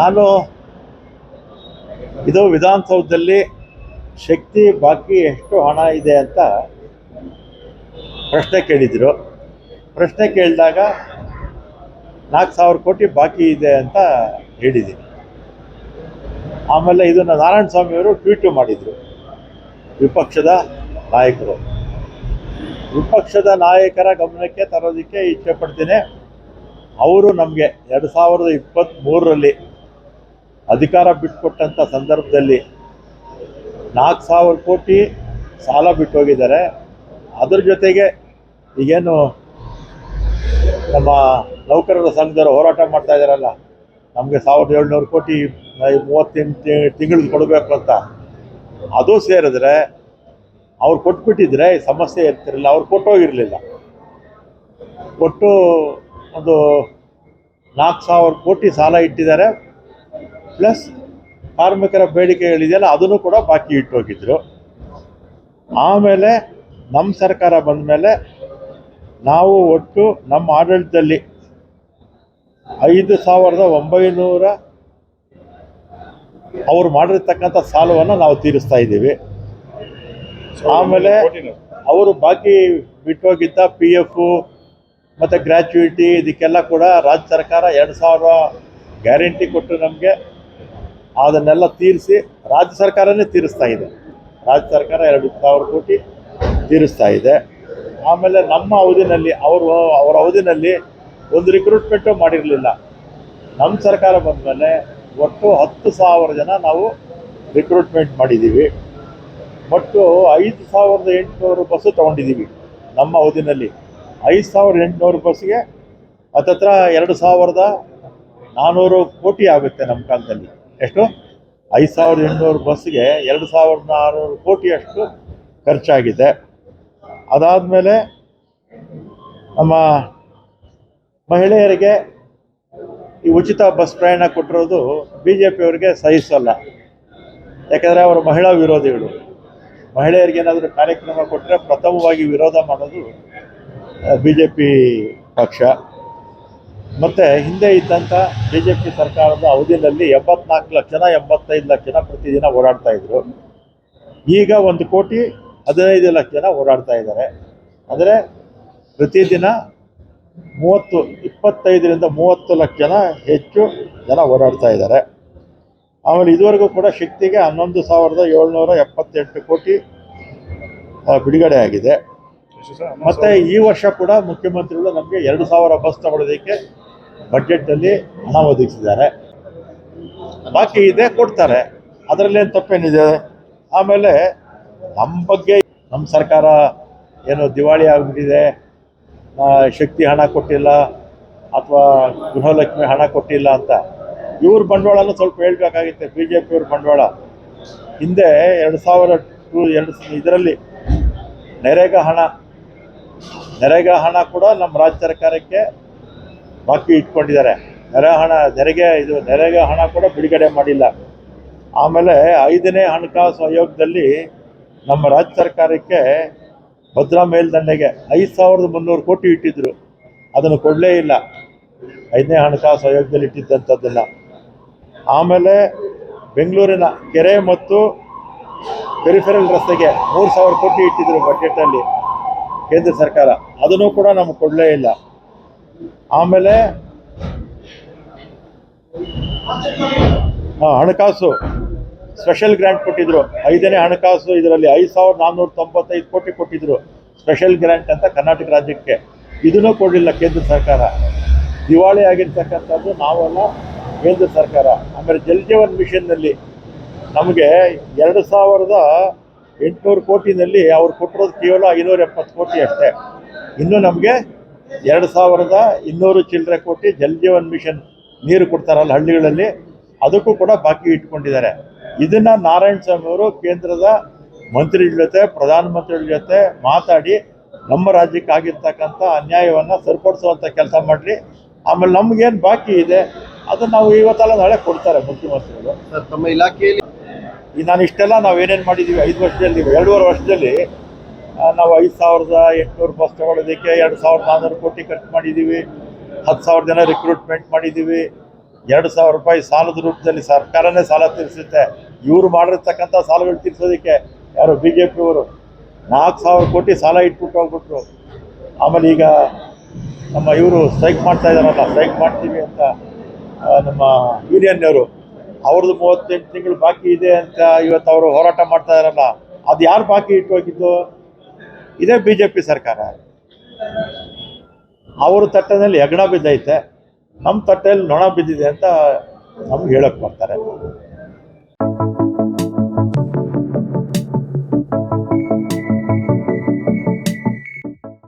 ನಾನು ಇದು ವಿಧಾನಸೌಧದಲ್ಲಿ ಶಕ್ತಿ ಬಾಕಿ ಎಷ್ಟು ಹಣ ಇದೆ ಅಂತ ಪ್ರಶ್ನೆ ಕೇಳಿದರು. ಪ್ರಶ್ನೆ ಕೇಳಿದಾಗ ನಾಲ್ಕು ಸಾವಿರ ಕೋಟಿ ಬಾಕಿ ಇದೆ ಅಂತ ಹೇಳಿದ್ದೀನಿ. ಆಮೇಲೆ ಇದನ್ನು ನಾರಾಯಣ ಸ್ವಾಮಿಯವರು ಟ್ವೀಟು ಮಾಡಿದರು. ವಿಪಕ್ಷದ ನಾಯಕರು. ವಿಪಕ್ಷದ ನಾಯಕರ ಗಮನಕ್ಕೆ ತರೋದಕ್ಕೆ ಇಚ್ಛೆ ಪಡ್ತೀನಿ. ಅವರು ನಮಗೆ ಎರಡು ಸಾವಿರದ ಇಪ್ಪತ್ತ್ಮೂರರಲ್ಲಿ ಅಧಿಕಾರ ಬಿಟ್ಕೊಟ್ಟಂಥ ಸಂದರ್ಭದಲ್ಲಿ ನಾಲ್ಕು ಸಾವಿರ ಕೋಟಿ ಸಾಲ ಬಿಟ್ಟು ಹೋಗಿದ್ದಾರೆ ಅದ್ರ ಜೊತೆಗೆ ಈಗೇನು ನಮ್ಮ ನೌಕರರ ಸಂಘದವರು ಹೋರಾಟ ಮಾಡ್ತಾ ಇದ್ದಾರಲ್ಲ, ನಮಗೆ ಸಾವಿರದ ಏಳ್ನೂರು ಕೋಟಿ ಮೂವತ್ತೆಂಟು ತಿಂಗಳಿಗೆ ಕೊಡಬೇಕು ಅಂತ. ಅದು ಸೇರಿದ್ರೆ ಅವ್ರು ಕೊಟ್ಬಿಟ್ಟಿದ್ರೆ ಸಮಸ್ಯೆ ಇರ್ತಿರಲಿಲ್ಲ ಅವ್ರು ಕೊಟ್ಟೋಗಿರಲಿಲ್ಲ. ಕೊಟ್ಟು ಒಂದು ನಾಲ್ಕು ಸಾವಿರ ಕೋಟಿ ಸಾಲ ಇಟ್ಟಿದ್ದಾರೆ. ಪ್ಲಸ್ ಕಾರ್ಮಿಕರ ಬೇಡಿಕೆಗಳಿದೆಯಲ್ಲ ಅದನ್ನು ಕೂಡ ಬಾಕಿ ಇಟ್ಟೋಗಿದ್ರು. ಆಮೇಲೆ ನಮ್ಮ ಸರ್ಕಾರ ಬಂದ ಮೇಲೆ ನಾವು ಒಟ್ಟು ನಮ್ಮ ಆಡಳಿತದಲ್ಲಿ ಐದು ಸಾವಿರದ ಒಂಬೈನೂರ ಅವರು ಮಾಡಿರ್ತಕ್ಕಂಥ ಸಾಲವನ್ನು ನಾವು ತೀರಿಸ್ತಾ ಇದ್ದೀವಿ. ಆಮೇಲೆ ಅವರು ಬಾಕಿ ಬಿಟ್ಟೋಗಿದ್ದ ಪಿ ಎಫು ಮತ್ತು ಗ್ರ್ಯಾಚುಯಿಟಿ ಇದಕ್ಕೆಲ್ಲ ಕೂಡ ರಾಜ್ಯ ಸರ್ಕಾರ ಎರಡು ಸಾವಿರ ಗ್ಯಾರಂಟಿ ಕೊಟ್ಟು ನಮಗೆ. ಅದನ್ನೆಲ್ಲ ತೀರಿಸಿ ರಾಜ್ಯ ಸರ್ಕಾರನೇ ತೀರಿಸ್ತಾ ಇದೆ. ರಾಜ್ಯ ಸರ್ಕಾರ ಎರಡು ಸಾವಿರ ಕೋಟಿ ತೀರಿಸ್ತಾ ಇದೆ. ಆಮೇಲೆ ನಮ್ಮ ಅವಧಿನಲ್ಲಿ ಅವರು ಅವರ ಅವಧಿನಲ್ಲಿ ಒಂದು ರಿಕ್ರೂಟ್ಮೆಂಟು ಮಾಡಿರಲಿಲ್ಲ. ನಮ್ಮ ಸರ್ಕಾರ ಬಂದಮೇಲೆ ಒಟ್ಟು ಹತ್ತು ಸಾವಿರ ಜನ ನಾವು ರಿಕ್ರೂಟ್ಮೆಂಟ್ ಮಾಡಿದ್ದೀವಿ ಒಟ್ಟು ಐದು ಸಾವಿರದ ಎಂಟುನೂರು ಬಸ್ಸು ತೊಗೊಂಡಿದ್ದೀವಿ ನಮ್ಮ ಅವಧಿನಲ್ಲಿ. ಐದು ಸಾವಿರದ ಎಂಟುನೂರು ಬಸ್ಗೆ ಹತ್ತತ್ರ ಎರಡು ಸಾವಿರದ ನಾನ್ನೂರು ಕೋಟಿ ಆಗುತ್ತೆ ನಮ್ಮ ಕಾಲದಲ್ಲಿ. ಎಷ್ಟು? ಐದು ಸಾವಿರದ ಎಂಟುನೂರು ಬಸ್ಗೆ ಎರಡು ಸಾವಿರದ ನಾನ್ನೂರು ಕೋಟಿಯಷ್ಟು ಖರ್ಚಾಗಿದೆ. ಅದಾದಮೇಲೆ ನಮ್ಮ ಮಹಿಳೆಯರಿಗೆ ಈ ಉಚಿತ ಬಸ್ ಪ್ರಯಾಣ ಕೊಟ್ಟಿರೋದು ಬಿ ಜೆ ಪಿಯವರಿಗೆ ಸಹಿಸಲ್ಲ. ಯಾಕಂದರೆ ಅವರು ಮಹಿಳಾ ವಿರೋಧಿಗಳು. ಮಹಿಳೆಯರಿಗೆ ಏನಾದರೂ ಕಾರ್ಯಕ್ರಮ ಕೊಟ್ಟರೆ ಪ್ರಥಮವಾಗಿ ವಿರೋಧ ಮಾಡೋದು ಬಿ ಜೆ ಪಿ ಪಕ್ಷ. ಮತ್ತು ಹಿಂದೆ ಇದ್ದಂಥ ಬಿ ಜೆ ಪಿ ಸರ್ಕಾರದ ಅವಧಿಯಲ್ಲಿ ಎಂಬತ್ನಾಲ್ಕು ಲಕ್ಷ ಜನ ಎಂಬತ್ತೈದು ಲಕ್ಷ ಜನ ಪ್ರತಿದಿನ ಓಡಾಡ್ತಾ ಇದ್ರು. ಈಗ ಒಂದು ಕೋಟಿ ಹದಿನೈದು ಲಕ್ಷ ಜನ ಓಡಾಡ್ತಾ ಇದ್ದಾರೆ. ಅಂದರೆ ಪ್ರತಿದಿನ ಮೂವತ್ತು, ಇಪ್ಪತ್ತೈದರಿಂದ ಮೂವತ್ತು ಲಕ್ಷ ಜನ ಹೆಚ್ಚು ಜನ ಓಡಾಡ್ತಾ ಇದ್ದಾರೆ. ಆಮೇಲೆ ಇದುವರೆಗೂ ಕೂಡ ಶಕ್ತಿಗೆ ಹನ್ನೊಂದು ಸಾವಿರದ ಏಳ್ನೂರ ಎಪ್ಪತ್ತೆಂಟು ಕೋಟಿ ಬಿಡುಗಡೆ ಆಗಿದೆ. ಮತ್ತು ಈ ವರ್ಷ ಕೂಡ ಮುಖ್ಯಮಂತ್ರಿಗಳು ನಮಗೆ ಎರಡು ಸಾವಿರ ಬಸ್ ತಗೊಳ್ಳೋದಕ್ಕೆ ಬಡ್ಜೆಟಲ್ಲಿ ಹಣ ಒದಗಿಸಿದ್ದಾರೆ. ಬಾಕಿ ಇದೆ, ಕೊಡ್ತಾರೆ. ಅದರಲ್ಲೇನು ತಪ್ಪೇನಿದೆ? ಆಮೇಲೆ ನಮ್ಮ ಬಗ್ಗೆ ನಮ್ಮ ಸರ್ಕಾರ ಏನು ದಿವಾಳಿ ಆಗಿಬಿಟ್ಟಿದೆ ಶಕ್ತಿ ಹಣ ಕೊಟ್ಟಿಲ್ಲ ಅಥವಾ ಗೃಹಲಕ್ಷ್ಮಿ ಹಣ ಕೊಟ್ಟಿಲ್ಲ ಅಂತ. ಇವ್ರ ಬಂಡವಾಳನೂ ಸ್ವಲ್ಪ ಹೇಳ್ಬೇಕಾಗಿತ್ತೆ ಬಿ ಜೆ ಪಿಯವ್ರ ಬಂಡವಾಳ. ಹಿಂದೆ ಎರಡು ಸಾವಿರ ಟು, ಎರಡು, ಇದರಲ್ಲಿ ನೆರೆಗ ಹಣ ನರೇಗಾ ಹಣ ಕೂಡ ನಮ್ಮ ರಾಜ್ಯ ಸರ್ಕಾರಕ್ಕೆ ಬಾಕಿ ಇಟ್ಕೊಂಡಿದ್ದಾರೆ. ನೆರೆ ಹಣ, ನೆರೆಗೆ ಇದು ನೆರೆಗೆ ಹಣ ಕೂಡ ಬಿಡುಗಡೆ ಮಾಡಿಲ್ಲ. ಆಮೇಲೆ ಐದನೇ ಹಣಕಾಸು ಆಯೋಗದಲ್ಲಿ ನಮ್ಮ ರಾಜ್ಯ ಸರ್ಕಾರಕ್ಕೆ ಭದ್ರಾ ಮೇಲ್ದಂಡೆಗೆ ಐದು ಸಾವಿರದ ಮುನ್ನೂರು ಕೋಟಿ ಇಟ್ಟಿದ್ರು. ಅದನ್ನು ಕೊಡಲೇ ಇಲ್ಲ. ಐದನೇ ಹಣಕಾಸು ಆಯೋಗದಲ್ಲಿ ಇಟ್ಟಿದ್ದಂಥದ್ದನ್ನು. ಆಮೇಲೆ ಬೆಂಗಳೂರಿನ ಕೆರೆ ಮತ್ತು ಪೆರಿಫೆರಲ್ ರಸ್ತೆಗೆ ಮೂರು ಸಾವಿರ ಕೋಟಿ ಇಟ್ಟಿದ್ರು ಬಜೆಟಲ್ಲಿ. ಕೇಂದ್ರ ಸರ್ಕಾರ. ಅದನ್ನು ಕೂಡ ನಮ್ಗೆ ಕೊಡಲೇ ಇಲ್ಲ. ಆಮೇಲೆ ಹಣಕಾಸು. ಸ್ಪೆಷಲ್ ಗ್ರ್ಯಾಂಟ್ ಕೊಟ್ಟಿದ್ರು. ಐದನೇ ಹಣಕಾಸು ಇದರಲ್ಲಿ ಐದು ಸಾವಿರದ ನಾನ್ನೂರ ತೊಂಬತ್ತೈದು ಕೋಟಿ ಕೊಟ್ಟಿದ್ರು. ಸ್ಪೆಷಲ್ ಗ್ರ್ಯಾಂಟ್ ಅಂತ ಕರ್ನಾಟಕ ರಾಜ್ಯಕ್ಕೆ. ಇದನ್ನೂ ಕೊಡಲಿಲ್ಲ ಕೇಂದ್ರ ಸರ್ಕಾರ. ದಿವಾಳಿ ಆಗಿರ್ತಕ್ಕಂಥದ್ದು ನಾವೆಲ್ಲ, ಕೇಂದ್ರ ಸರ್ಕಾರ. ಆಮೇಲೆ ಜಲ್ ಜೀವನ್ ಮಿಷನ್ನಲ್ಲಿ ನಮಗೆ ಎರಡು ಸಾವಿರದ ಎಂಟುನೂರು ಕೋಟಿನಲ್ಲಿ ಅವ್ರು ಕೊಟ್ಟಿರೋದು ಕೇವಲ ಐನೂರ ಎಪ್ಪತ್ತು ಕೋಟಿ ಅಷ್ಟೇ. ಇನ್ನು ನಮಗೆ ಎರಡು ಸಾವಿರದ ಇನ್ನೂರು ಚಿಲ್ಲರೆ ಕೋಟಿ ಜಲ್ ಜೀವನ್ ಮಿಷನ್ ನೀರು ಕೊಡ್ತಾರಲ್ಲ ಹಳ್ಳಿಗಳಲ್ಲಿ, ಅದಕ್ಕೂ ಕೂಡ ಬಾಕಿ ಇಟ್ಕೊಂಡಿದ್ದಾರೆ. ಇದನ್ನು ನಾರಾಯಣ ಸ್ವಾಮಿ ಅವರು ಕೇಂದ್ರದ ಮಂತ್ರಿಗಳ ಜೊತೆ ಪ್ರಧಾನಮಂತ್ರಿಗಳ ಜೊತೆ ಮಾತಾಡಿ ನಮ್ಮ ರಾಜ್ಯಕ್ಕೆ ಆಗಿರ್ತಕ್ಕಂಥ ಅನ್ಯಾಯವನ್ನು ಸರಿಪಡಿಸುವಂಥ ಕೆಲಸ ಮಾಡಿರಿ. ಆಮೇಲೆ ನಮಗೇನು ಬಾಕಿ ಇದೆ, ಅದನ್ನು ನಾವು ಇವತ್ತಲ್ಲ ನಾಳೆ ಕೊಡ್ತಾರೆ ಮುಖ್ಯಮಂತ್ರಿಗಳು. ಸರ್, ತಮ್ಮ ಇಲಾಖೆಯಲ್ಲಿ ಈ ನಾನು ಇಷ್ಟೆಲ್ಲ ನಾವು ಏನೇನು ಮಾಡಿದ್ದೀವಿ ಐದು ವರ್ಷದಲ್ಲಿ, ಎರಡೂವರೆ ವರ್ಷದಲ್ಲಿ ನಾವು ಐದು ಸಾವಿರದ ಎಂಟುನೂರು ಬಸ್ ತಗೊಳ್ಳೋದಕ್ಕೆ ಎರಡು ಸಾವಿರದ ನಾನ್ನೂರು ಕೋಟಿ ಖರ್ಚು ಮಾಡಿದ್ದೀವಿ ಹತ್ತು ಸಾವಿರ ಜನ ರಿಕ್ರೂಟ್ಮೆಂಟ್ ಮಾಡಿದ್ದೀವಿ ಎರಡು ಸಾವಿರ ರೂಪಾಯಿ ಸಾಲದ ರೂಪದಲ್ಲಿ ಸರ್ಕಾರನೇ ಸಾಲ ತೀರಿಸುತ್ತೆ. ಇವರು ಮಾಡಿರ್ತಕ್ಕಂಥ ಸಾಲಗಳು ತೀರಿಸೋದಕ್ಕೆ ಯಾರು ಬಿ ಜೆ ಪಿಯವರು ನಾಲ್ಕು ಸಾವಿರ ಕೋಟಿ ಸಾಲ ಇಟ್ಬಿಟ್ಟು ಹೋಗ್ಬಿಟ್ರು. ಆಮೇಲೆ ಈಗ ನಮ್ಮ ಇವರು ಸ್ಟ್ರೈಕ್ ಮಾಡ್ತಾ ಇದ್ದಾರಲ್ಲ ಸ್ಟ್ರೈಕ್ ಮಾಡ್ತೀವಿ ಅಂತ ನಮ್ಮ ಯೂನಿಯನ್ನವರು ಅವ್ರದ್ದು ಮೂವತ್ತೆಂಟು ತಿಂಗಳು ಬಾಕಿ ಇದೆ ಅಂತ ಇವತ್ತು ಅವರು ಹೋರಾಟ ಮಾಡ್ತಾ ಇದ್ದಾರಲ್ಲ, ಅದು ಯಾರು ಬಾಕಿ ಇಟ್ಟು ಹೋಗಿದ್ದು? ಇದೇ ಬಿ ಜೆ ಪಿ ಸರ್ಕಾರ. ಅವ್ರ ತಟ್ಟೆನಲ್ಲಿ ಹೆಗ್ಣ ಬಿದ್ದೈತೆ ನಮ್ಮ ತಟ್ಟೆಯಲ್ಲಿ ನೊಣ ಬಿದ್ದಿದೆ ಅಂತ ನಮ್ಗೆ ಹೇಳಕ್ ಬರ್ತಾರೆ.